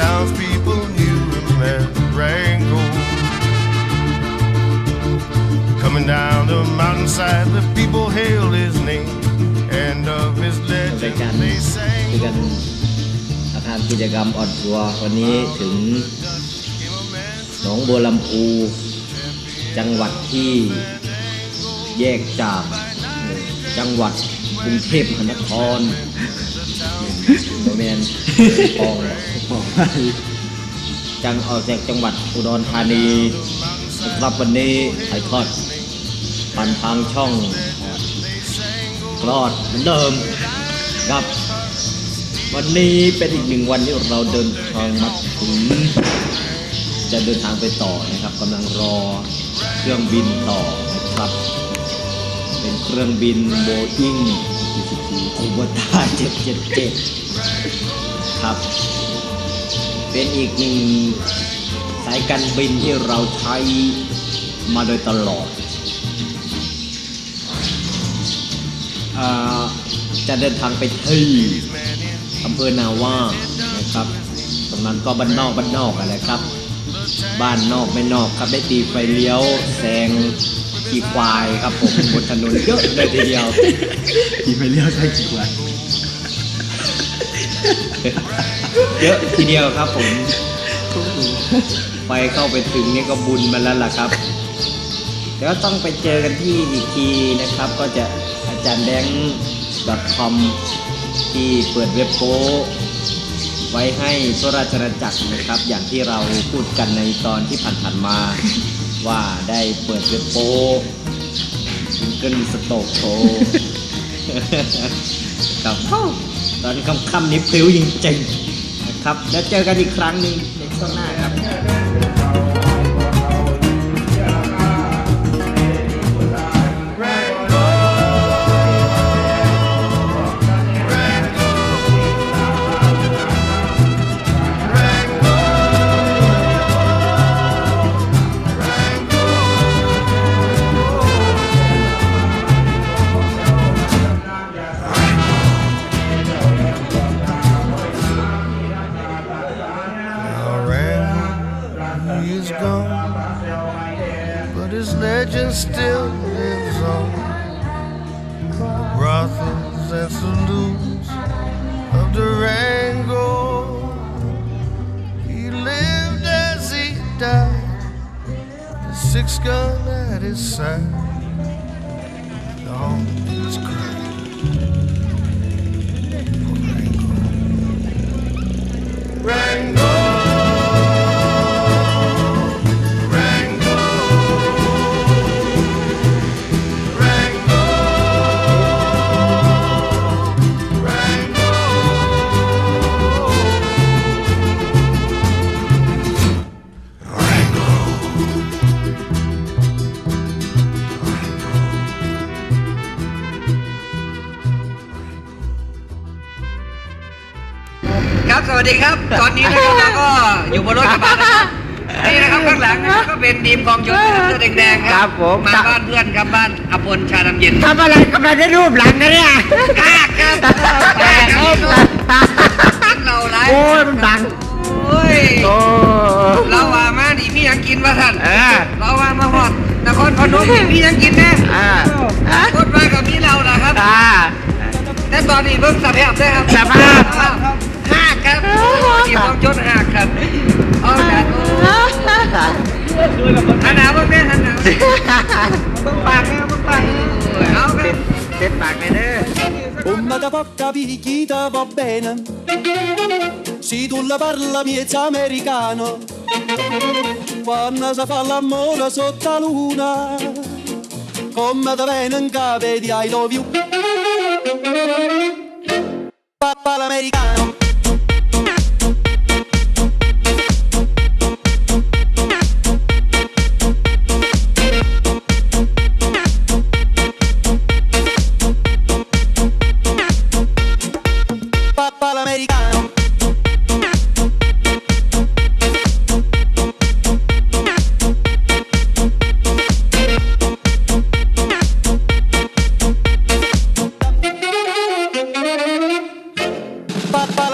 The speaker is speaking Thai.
townspeople knew him as Rango. Coming down the mountainside, the people hailed his name, and of his ราย legend การ they คุยกัน sang. อาคารกิจกรรมออนทัวร์วันนี้ถึงหนองบัวลำพูจังหวัดที่แยกจากจังหวัดกรุงเทพมหานคร โมเมนปองปองจังออกจากจังหวัดอุดรธานีรับวันนี้ถ่ายทอดผ่านทางช่องกรอดเหมือนเดิมครับ วันนี้เป็นอีกหนึ่งวันที่เราเดินทางมาถึงจะเดินทางไปต่อนะครับกำลังรอเครื่องบินต่อนะครับ เป็นเครื่องบินโบอิง คูบตา777ครับ เป็นอีกหนึ่งสายการบินที่เราใช้มาโดยตลอดอจะเดินทางไปที่อำเภอนาว่านะครับตรงนั้นก็บ้านนอกบ้านนอกอะไรครับ บ้านนอกไม่นอกครับได้ตีไฟเลี้ยวแซง ขี่ควายครับผมบนถนนเยอะเลยทีเดียวขี่ไปเลี้ยวใช่กี่วันเยอะทีเดียวครับผมไปเข้าไปถึงนี่ก็บุญมาแล้วล่ะครับเดี๋ยวต้องไปเจอกันที่อีกทีนะครับ ก็จะอาจารย์แดง .com ที่เปิดเว็บโป้ไว้ให้ทั่วราชอาณาจักรนะครับ อย่างที่เราพูดกันในตอนที่ผ่านๆมา ว่าได้เปิดเว็บโป้ซิงเกิลสโตกโชว์ครับตอนค่ำๆนี้พลิ้วจริงๆนะครับ แล้วเจอกันอีกครั้งหนึ่งในช่วงหน้าครับ his legend still lives on. The brothels and saloons of Durango. He lived as he died, the six gun at his side. ครับสวัสดีครับ ตอนนี้นะครับเราก็อยู่บนรถกระบะนะครับนี่นะครับข้างหลังนะครับก็เป็นทีมกองชนนะครับเสื้อแดงๆคครัรับบผมมาบ้านเพื่อนครับบ้านอภพลชาดำเย็นทำอะไรกำลังได้รูปหลังนะเนี่ยกากครับแปลกครับกินเราไรโอ้ยมันดังโอ้ยโอ้ เราว่ามาดิมีหยังกินมาท่านเออเราว่ามาหอดนครพนมนี่มีหยังกินแน่อ่าคนมากับมีเรานะครับอ่าแต่ตอนนี้เพิ่งสภาพได้ครับสภาพหัก ครับทีมกองชนหักครับเอาแต่โอ้หันหนาวบ้างแม่หันหนาวเบิ่งปากแม่เบิ่งปากเออเอาครับเต็มปากเลยเด้อ Come da porca picchita va bene Se tu la parla miezza americano Quando si fa l'amore sotto la luna Come da bene in capo di I love you Papà l'americano ba ba